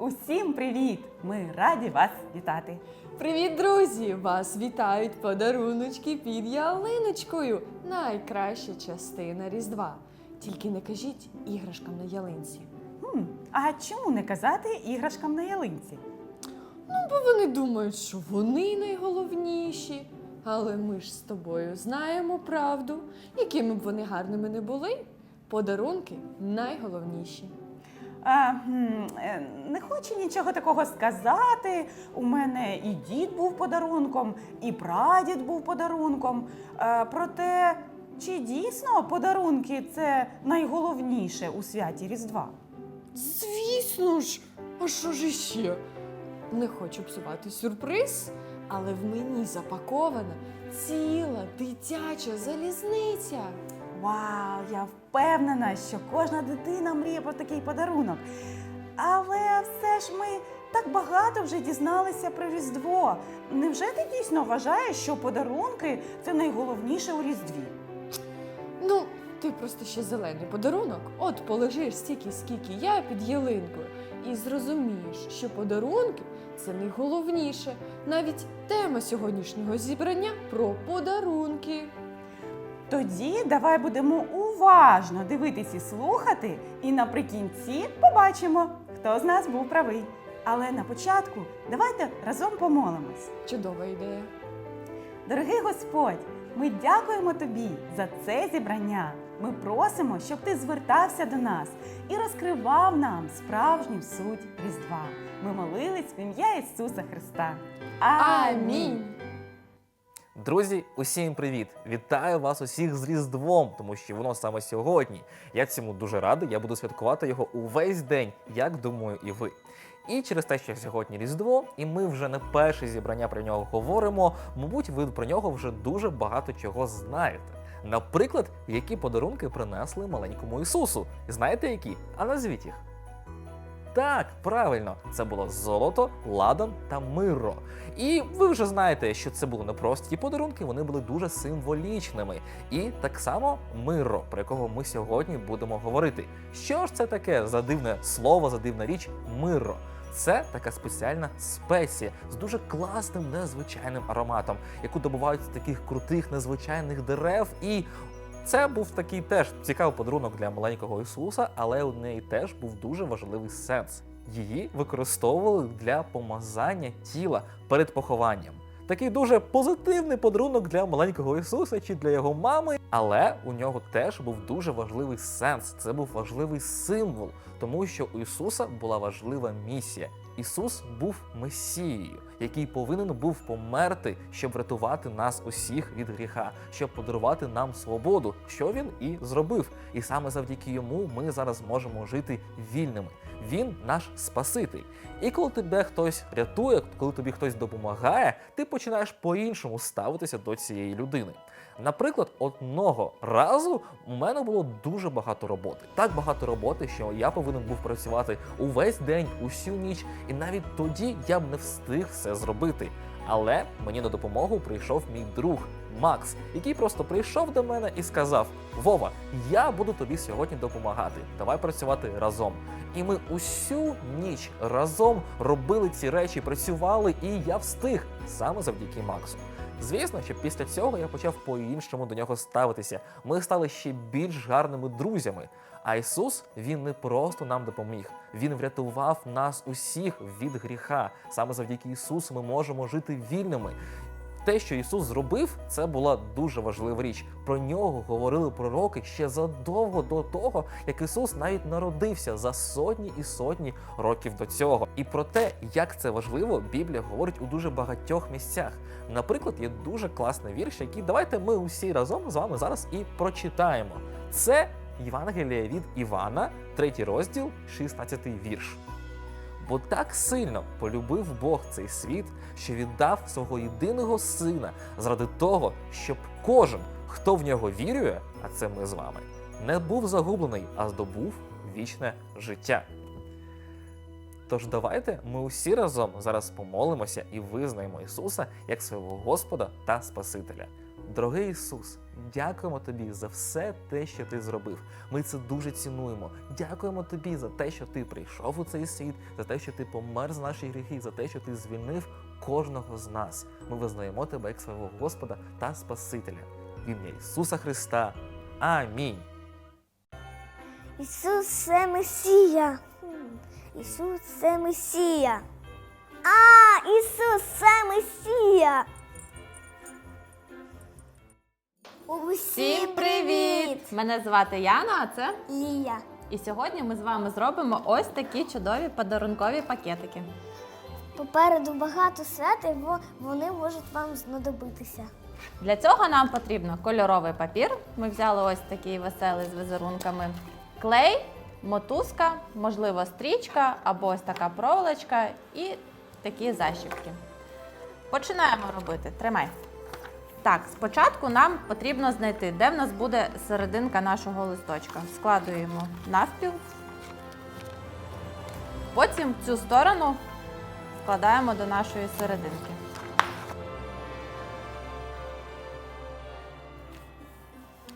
Усім привіт! Ми раді вас вітати. Привіт, друзі! Вас вітають подаруночки під ялиночкою. Найкраща частина Різдва. Тільки не кажіть іграшкам на ялинці. Хм, а чому не казати іграшкам на ялинці? Ну, бо вони думають, що вони найголовніші. Але ми ж з тобою знаємо правду, якими б вони гарними не були. Подарунки найголовніші. Е, не хочу нічого такого сказати. У мене і дід був подарунком, і прадід був подарунком. Е, проте, чи дійсно подарунки це найголовніше у святі Різдва? Звісно ж, а що ж іще? Не хочу псувати сюрприз, але в мені запакована ціла дитяча залізниця. Вау, я впевнена, що кожна дитина мріє про такий подарунок. Але все ж ми так багато вже дізналися про Різдво. Невже ти дійсно вважаєш, що подарунки це найголовніше у Різдві? Ну, ти просто ще зелений подарунок. От полежиш стільки, скільки я під ялинкою, і зрозумієш, що подарунки це найголовніше. Навіть тема сьогоднішнього зібрання про подарунки. Тоді давай будемо уважно дивитись і слухати, і наприкінці побачимо, хто з нас був правий. Але на початку давайте разом помолимось. Чудова ідея. Дорогий Господь, ми дякуємо тобі за це зібрання. Ми просимо, щоб ти звертався до нас і розкривав нам справжню суть Різдва. Ми молились в ім'я Ісуса Христа. Амінь. Друзі, усім привіт! Вітаю вас усіх з Різдвом, тому що воно саме сьогодні. Я цьому дуже радий. Я буду святкувати його увесь день, як думаю, і ви. І через те, що сьогодні Різдво, і ми вже не перше зібрання про нього говоримо. Мабуть, ви про нього вже дуже багато чого знаєте. Наприклад, які подарунки принесли маленькому Ісусу. Знаєте які? А назвіть їх. Так, правильно, це було золото, ладан та миро. І ви вже знаєте, що це були не прості подарунки, вони були дуже символічними. І так само миро, про якого ми сьогодні будемо говорити. Що ж це таке за дивне слово, за дивна річ миро? Це така спеціальна спеція з дуже класним незвичайним ароматом, яку добувають з таких крутих незвичайних дерев. І це був такий теж цікавий подарунок для маленького Ісуса, але у неї теж був дуже важливий сенс. Її використовували для помазання тіла перед похованням. Такий дуже позитивний подарунок для маленького Ісуса чи для його мами, але у нього теж був дуже важливий сенс. Це був важливий символ, тому що у Ісуса була важлива місія. Ісус був Месією, який повинен був померти, щоб врятувати нас усіх від гріха, щоб подарувати нам свободу, що він і зробив. І саме завдяки йому ми зараз можемо жити вільними. Він наш Спаситель. І коли тебе хтось рятує, коли тобі хтось допомагає, ти починаєш по-іншому ставитися до цієї людини. Наприклад, одного разу у мене було дуже багато роботи. Так багато роботи, що я повинен був працювати увесь день, усю ніч, і навіть тоді я б не встиг все зробити. Але мені на допомогу прийшов мій друг Макс, який просто прийшов до мене і сказав: Вова, я буду тобі сьогодні допомагати. Давай працювати разом. І ми усю ніч разом робили ці речі, працювали, і я встиг саме завдяки Максу. Звісно, що після цього я почав по-іншому до нього ставитися. Ми стали ще більш гарними друзями. А Ісус Він не просто нам допоміг, Він врятував нас усіх від гріха. Саме завдяки Ісусу ми можемо жити вільними. Те, що Ісус зробив, це була дуже важлива річ. Про нього говорили пророки ще задовго до того, як Ісус навіть народився за сотні і сотні років до цього. І про те, як це важливо, Біблія говорить у дуже багатьох місцях. Наприклад, є дуже класний вірш, який давайте ми усі разом з вами зараз і прочитаємо. Це Євангеліє від Івана, третій розділ, 16 вірш. Бо так сильно полюбив Бог цей світ, що віддав свого єдиного сина заради того, щоб кожен, хто в нього вірує, а це ми з вами, не був загублений, а здобув вічне життя. Тож давайте ми усі разом зараз помолимося і визнаємо Ісуса як свого Господа та Спасителя. Дорогий Ісус, дякуємо тобі за все те, що ти зробив. Ми це дуже цінуємо. Дякуємо тобі за те, що ти прийшов у цей світ, за те, що ти помер за наші гріхи, за те, що ти звільнив кожного з нас. Ми визнаємо тебе як свого Господа та Спасителя. В ім'я Ісуса Христа. Амінь. Ісус це Месія. Ісус це Месія. А, Ісус це Месія. Усім привіт! Мене звати Яна, а це Лія. і сьогодні ми з вами зробимо ось такі чудові подарункові пакетики. Попереду багато свят, і вони можуть вам знадобитися. Для цього нам потрібно кольоровий папір. Ми взяли ось такий веселий з візерунками. Клей, мотузка, можливо, стрічка або ось така проволочка і такі защіпки. Починаємо робити. Тримай. Так, спочатку нам потрібно знайти, де в нас буде серединка нашого листочка. Складуємо навпіл. Потім цю сторону складаємо до нашої серединки.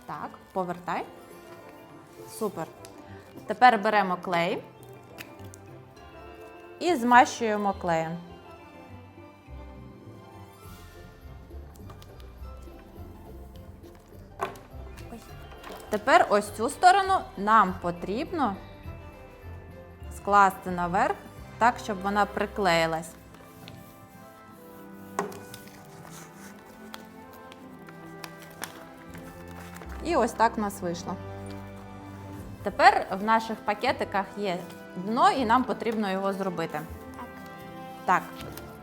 Так, повертай. Супер. Тепер беремо клей і змащуємо клеєм. Тепер ось цю сторону нам потрібно скласти наверх так, щоб вона приклеїлась. І ось так в нас вийшло. Тепер в наших пакетиках є дно, і нам потрібно його зробити. Так,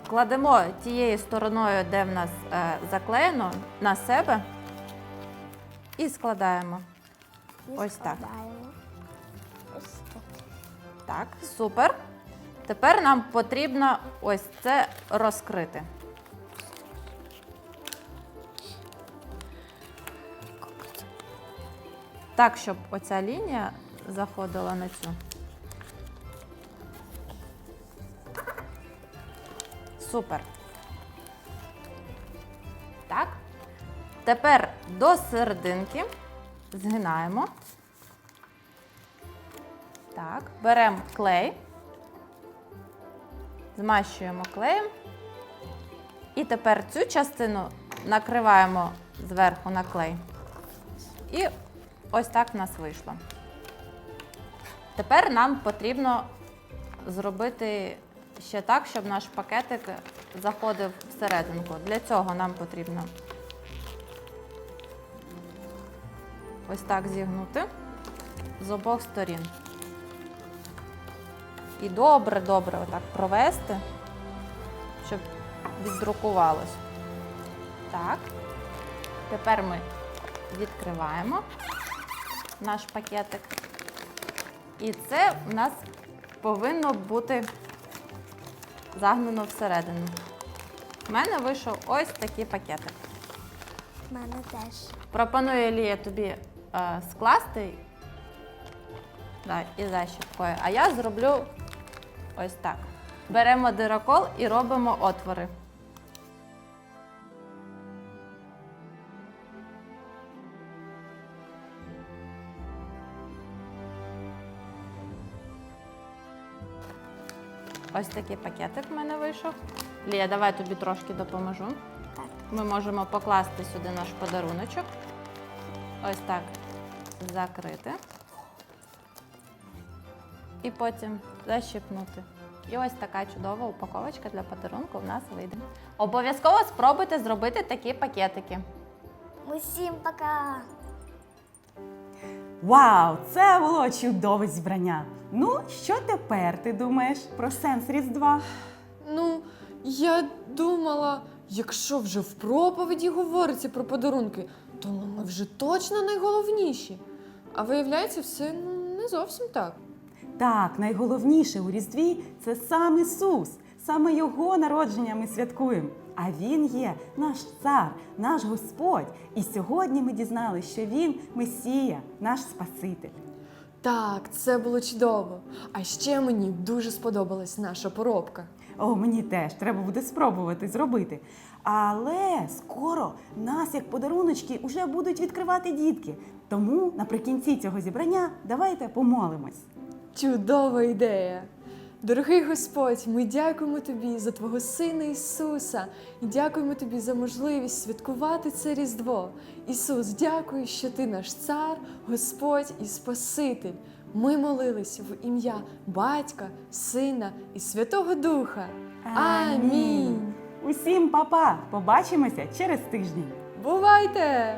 кладемо тією стороною, де в нас е, заклеєно, на себе і складаємо. І Ось так. складаємо. Ось так. Так, супер. Тепер нам потрібно ось це розкрити. Так, щоб оця лінія заходила на цю. Супер. Так. Тепер до серединки згинаємо. Так, беремо клей, змащуємо клеєм. І тепер цю частину накриваємо зверху на клей. І ось так в нас вийшло. Тепер нам потрібно зробити ще так, щоб наш пакетик заходив всерединку. Для цього нам потрібно ось так зігнути з обох сторін. І добре-добре отак провести, щоб віддрукувалось. Так. Тепер ми відкриваємо наш пакетик. І це у нас повинно бути загнано всередину. У мене вийшов ось такий пакетик. В мене теж. Пропоную Лія тобі е, скласти да, і защіпкою, а я зроблю ось так. Беремо дирокол і робимо отвори. Ось такий пакетик в мене вийшов. Лія, давай тобі трошки допоможу. Ми можемо покласти сюди наш подаруночок. Ось так закрити. І потім защипнути. І ось така чудова упаковочка для подарунку в нас вийде. Обов'язково спробуйте зробити такі пакетики. Усім пока! Вау, це було чудове зібрання. Ну, що тепер ти думаєш про сенс Різдва? Ну, я думала, якщо вже в проповіді говориться про подарунки, то ми вже точно найголовніші. А виявляється, все ну, не зовсім так. Так, найголовніше у Різдві це сам Ісус. Саме Його народження ми святкуємо. А Він є наш цар, наш Господь. І сьогодні ми дізналися, що Він Месія, наш Спаситель. Так, це було чудово. А ще мені дуже сподобалась наша поробка. О, мені теж треба буде спробувати зробити. Але скоро нас, як подаруночки, вже будуть відкривати дітки. Тому наприкінці цього зібрання давайте помолимось. Чудова ідея! Дорогий Господь, ми дякуємо Тобі за Твого Сина Ісуса і дякуємо Тобі за можливість святкувати це Різдво. Ісус, дякую, що Ти наш цар, Господь і Спаситель. Ми молились в ім'я Батька, Сина і Святого Духа. Амінь. Усім па-па! Побачимося через тиждень. Бувайте!